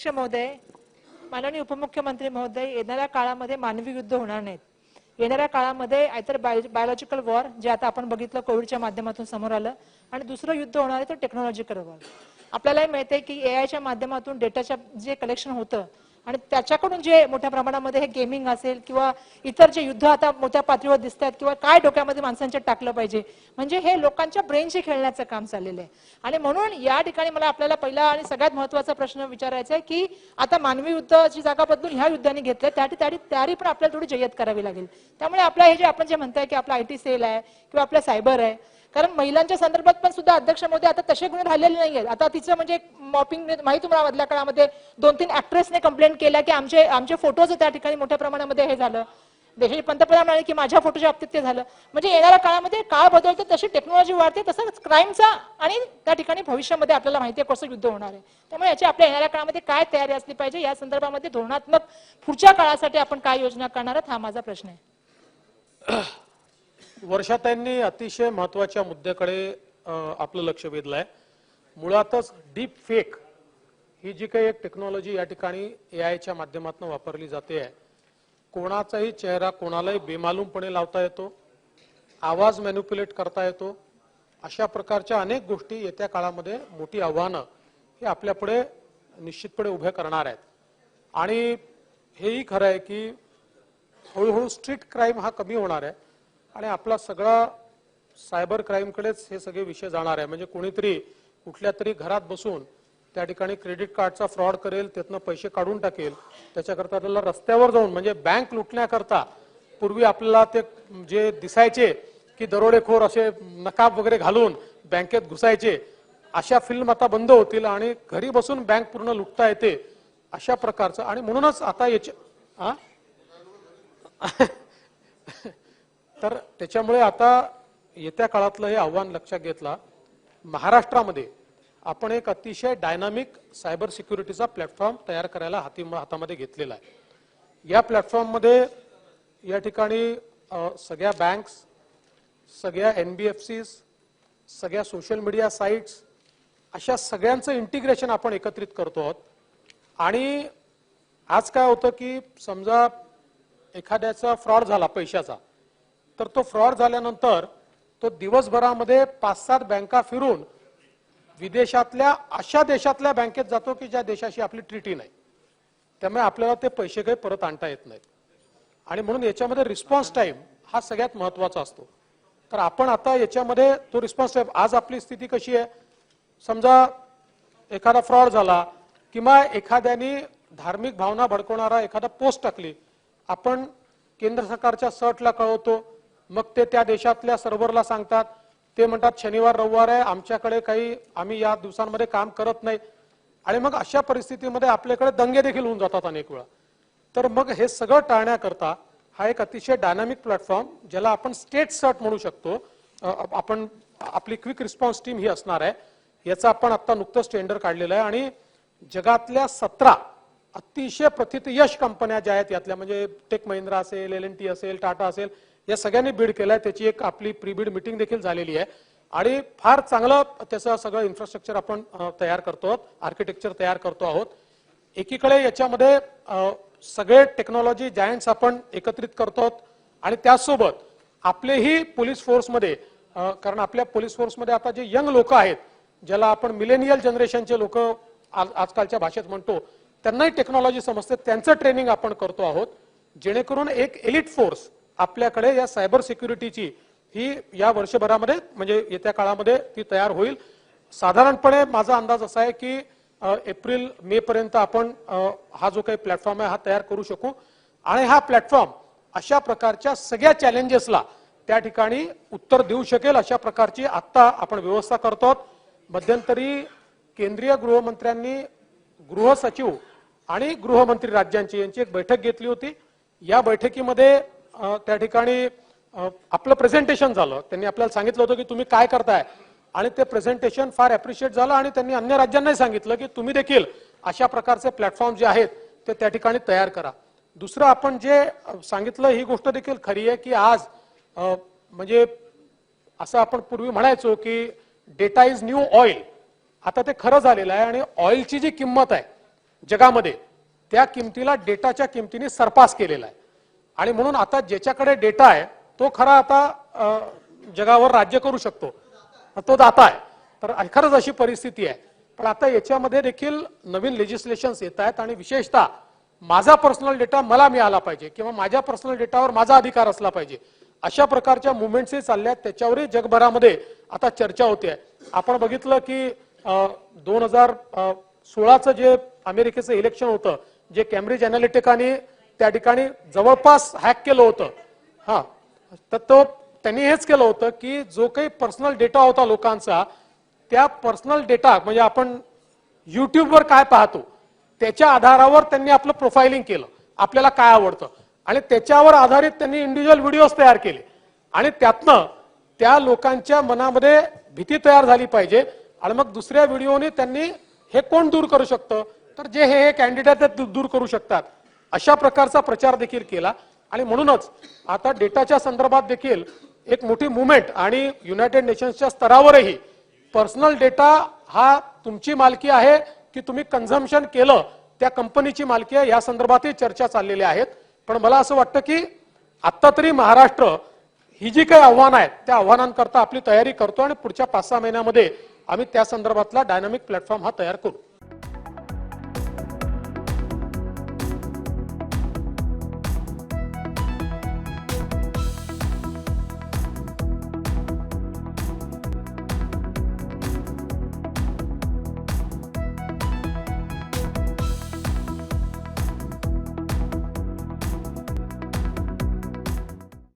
अध्यक्ष महोदय माननीय उपमुख्यमंत्री महोदय येणाऱ्या काळामध्ये मानवी युद्ध होणार नाहीत. येणाऱ्या काळामध्ये आयतर बायोलॉजिकल वॉर जे आता आपण बघितलं कोविडच्या माध्यमातून समोर आलं आणि दुसरं युद्ध होणार आहे तो टेक्नॉलॉजिकल वॉर आपल्यालाही माहिती आहे की एआयच्या माध्यमातून डेटाच्या जे कलेक्शन होतं आणि त्याच्याकडून जे मोठ्या प्रमाणामध्ये हे गेमिंग असेल किंवा इतर जे युद्ध आता मोठ्या पातळीवर दिसत आहेत किंवा काय डोक्यामध्ये माणसांच्या टाकलं पाहिजे म्हणजे हे लोकांच्या ब्रेनशी खेळण्याचं काम चाललेलं आहे. आणि म्हणून या ठिकाणी मला आपल्याला पहिला आणि सगळ्यात महत्त्वाचा प्रश्न विचारायचा आहे की आता मानवी युद्धाची जागा बदलून ह्या युद्धाने घेतलं त्यासाठी तयारी पण आपल्याला थोडी जय्यत करावी लागेल. त्यामुळे आपल्या हे जे आपण जे म्हणताय की आपला आयटी सेल आहे किंवा आपला सायबर आहे कारण महिलांच्या संदर्भात पण सुद्धा अध्यक्ष मोदी आता तसे गुन्हे राहिलेले नाही आहेत आता तिचं म्हणजे मॉपिंग माहिती तुम्हाला मधल्या काळामध्ये दोन तीन ऍक्ट्रेसने कंप्लेंट केल्या की आमचे आमचे फोटोज त्या ठिकाणी मोठ्या प्रमाणामध्ये हे झालं. म्हणजे देशाचे पंतप्रधान म्हणाले की माझ्या फोटोच्या बाबतीत ते झालं. म्हणजे येणाऱ्या काळामध्ये काळ बदलतो तशी टेक्नॉलॉजी वाढते तसंच क्राईमचा आणि त्या ठिकाणी भविष्यामध्ये आपल्याला माहिती आहे कसं युद्ध होणार आहे. त्यामुळे याची आपल्या येणाऱ्या काळामध्ये काय तयारी असली पाहिजे या संदर्भामध्ये धोरणात्मक पुढच्या काळासाठी आपण काय योजना करणार आहात हा माझा प्रश्न आहे. वर्षाताईंनी अतिशय महत्त्वाच्या मुद्द्याकडे आपलं लक्ष वेधलंय. मुळातच डीप फेक ही जी काही एक टेक्नॉलॉजी या ठिकाणी ए आयच्या माध्यमातून वापरली जाते आहे कोणाचाही चेहरा कोणालाही बेमालूमपणे लावता येतो आवाज मॅन्युप्युलेट करता येतो अशा प्रकारच्या अनेक गोष्टी येत्या काळामध्ये मोठी आव्हानं हे आपल्यापुढे निश्चितपणे उभ्या करणार आहेत. आणि हेही खरं आहे की हळूहळू स्ट्रीट क्राईम हा कमी होणार आहे. आणि आपला सगळा सायबर क्राईमकडेच हे सगळे विषय जाणार आहे म्हणजे कोणीतरी कुठल्या तरी घरात बसून त्या ठिकाणी क्रेडिट कार्डचा फ्रॉड करेल त्यातनं पैसे काढून टाकेल त्याच्याकरता त्याला रस्त्यावर जाऊन म्हणजे बँक लुटण्याकरता पूर्वी आपल्याला ते जे दिसायचे की दरोडेखोर असे नकाब वगैरे घालून बँकेत घुसायचे अशा फिल्म आता बंद होतील आणि घरी बसून बँक पूर्ण लुटता येते अशा प्रकारचं आणि म्हणूनच आता याच्या हा? तर त्याच्यामुळे आता येत्या काळातलं हे आव्हान लक्षात घेतला महाराष्ट्रामध्ये आपण एक अतिशय डायनामिक सायबर सिक्युरिटीचा प्लॅटफॉर्म तयार करायला हाती हातामध्ये घेतलेला आहे. या प्लॅटफॉर्ममध्ये या ठिकाणी सगळ्या बँक्स सगळ्या एन बी एफ सीज सगळ्या सोशल मीडिया साईट्स अशा सगळ्यांचं इंटिग्रेशन आपण एकत्रित करतो आहोत. आणि आज काय होतं की समजा एखाद्याचा फ्रॉड झाला पैशाचा तर तो फ्रॉड झाल्यानंतर तो दिवसभरामध्ये पाच सात बँका फिरून विदेशातल्या अशा देशातल्या बँकेत जातो की ज्या देशाशी आपली ट्रिटी नाही. त्यामुळे आपल्याला ते पैसे काही परत आणता येत नाहीत. आणि म्हणून याच्यामध्ये रिस्पॉन्स टाईम हा सगळ्यात महत्त्वाचा असतो. तर आपण आता याच्यामध्ये तो रिस्पॉन्स टाइम आज आपली स्थिती कशी आहे? समजा एखादा फ्रॉड झाला किंवा एखाद्याने धार्मिक भावना भडकवणारा एखादा पोस्ट टाकली आपण केंद्र सरकारच्या सर्टला कळवतो मग ते त्या देशातल्या सर्व्हरला सांगतात. ते म्हणतात शनिवार रविवार आहे आमच्याकडे काही आम्ही या दिवसांमध्ये काम करत नाही. आणि मग अशा परिस्थितीमध्ये आपल्याकडे दंगे देखील होऊन जातात अनेक वेळा. तर मग हे सगळं टाळण्याकरता हा एक अतिशय डायनामिक प्लॅटफॉर्म ज्याला आपण स्टेट सर्ट म्हणू शकतो. आपण आपली क्विक रिस्पॉन्स टीम ही असणार आहे. याचा आपण आता नुकतंच टेंडर काढलेलं आहे. आणि जगातल्या सतरा अतिशय प्रथित यश कंपन्या ज्या आहेत यातल्या म्हणजे टेक महिंद्रा असेल एल एन टी असेल टाटा असेल या सगळ्यांनी बीड केलाय. त्याची एक आपली प्री बीड मिटिंग देखील झालेली आहे. आणि फार चांगलं त्याचं सगळं इन्फ्रास्ट्रक्चर आपण तयार करतो आहोत. आर्किटेक्चर तयार करतो आहोत. एकीकडे याच्यामध्ये सगळे टेक्नॉलॉजी जायंट्स आपण एकत्रित करतो आहोत. आणि त्याचसोबत आपलेही पोलीस फोर्समध्ये कारण आपल्या पोलीस फोर्समध्ये आता जे यंग लोक आहेत ज्याला आपण मिलेनियल जनरेशनचे लोक आजकालच्या भाषेत म्हणतो त्यांनाही टेक्नॉलॉजी समजते. त्यांचं ट्रेनिंग आपण करतो आहोत. जेणेकरून एक एलिट फोर्स आपल्याकडे या सायबर सिक्युरिटीची ही या वर्षभरामध्ये म्हणजे येत्या काळामध्ये ती तयार होईल. साधारणपणे माझा अंदाज असा आहे की एप्रिल मे पर्यंत आपण हा जो काही प्लॅटफॉर्म आहे हा तयार करू शकू. आणि हा प्लॅटफॉर्म अशा प्रकारच्या सगळ्या चॅलेंजेसला त्या ठिकाणी उत्तर देऊ शकेल अशा प्रकारची आत्ता आपण व्यवस्था करतो आहोत. मध्यंतरी केंद्रीय गृहमंत्र्यांनी गृह सचिव आणि गृहमंत्री राज्यांची यांची एक बैठक घेतली होती. या बैठकीमध्ये त्या ठिकाणी आपलं प्रेझेंटेशन झालं. त्यांनी आपल्याला सांगितलं होतं की तुम्ही काय करताय. आणि ते प्रेझेंटेशन फार अप्रिशिएट झालं आणि त्यांनी अन्य राज्यांनाही सांगितलं की तुम्ही देखील अशा प्रकारचे प्लॅटफॉर्म जे आहेत ते त्या ठिकाणी तयार करा. दुसरं आपण जे सांगितलं ही गोष्ट देखील खरी आहे की आज म्हणजे असं आपण पूर्वी म्हणायचो की डेटा इज न्यू ऑइल आता ते खरं झालेलं आहे आणि ऑइलची जी किंमत आहे जगामध्ये त्या किमतीला डेटाच्या किमतीने सरपास केलेला आहे. आणि म्हणून आता ज्याच्याकडे डेटा आहे तो खरा आता जगावर राज्य करू शकतो. तो दाता आहे. तर खरंच अशी परिस्थिती आहे. पण आता याच्यामध्ये देखील नवीन लेजिस्लेशन्स येत आहेत आणि विशेषतः माझा पर्सनल डेटा मला मिळाला पाहिजे किंवा माझ्या पर्सनल डेटावर माझा अधिकार असला पाहिजे. अशा प्रकारच्या मुवमेंट्सही चालल्या आहेत त्याच्यावरही जगभरामध्ये आता चर्चा होते. आपण बघितलं की दोन हजार सोळाचं जे अमेरिकेचं इलेक्शन होतं जे कॅम्ब्रिज अनालिटिकाने त्या ठिकाणी जवळपास हॅक केलं होतं. हा. तर तो त्यांनी हेच केलं होतं की जो काही पर्सनल डेटा होता लोकांचा त्या पर्सनल डेटा म्हणजे आपण युट्यूबवर काय पाहतो त्याच्या आधारावर त्यांनी आपलं प्रोफाइलिंग केलं. आपल्याला काय आवडतं? आणि त्याच्यावर आधारित त्यांनी इंडिव्हिज्युअल व्हिडिओज तयार केले. आणि त्यातनं त्या लोकांच्या मनामध्ये भीती तयार झाली पाहिजे. आणि मग दुसऱ्या व्हिडिओने त्यांनी हे कोण दूर करू शकतं? तर जे हे हे कॅन्डिडेट दूर करू शकतात. अशा प्रकारचा प्रचार देखील केला. आणि म्हणूनच आता डेटाच्या संदर्भात देखील एक मोठी मुवमेंट आणि युनायटेड नेशन्सच्या स्तरावरही पर्सनल डेटा हा तुमची मालकी आहे की तुम्ही कन्झम्पन केलं त्या कंपनीची मालकी आहे या संदर्भातही चर्चा चाललेल्या आहेत. पण मला असं वाटतं की आत्ता तरी महाराष्ट्र ही जी काही आव्हानं आहेत त्या आव्हानांकरता आपली तयारी करतो आणि पुढच्या पाच सहा महिन्यामध्ये आम्ही त्या संदर्भातला डायनामिक प्लॅटफॉर्म हा तयार करू.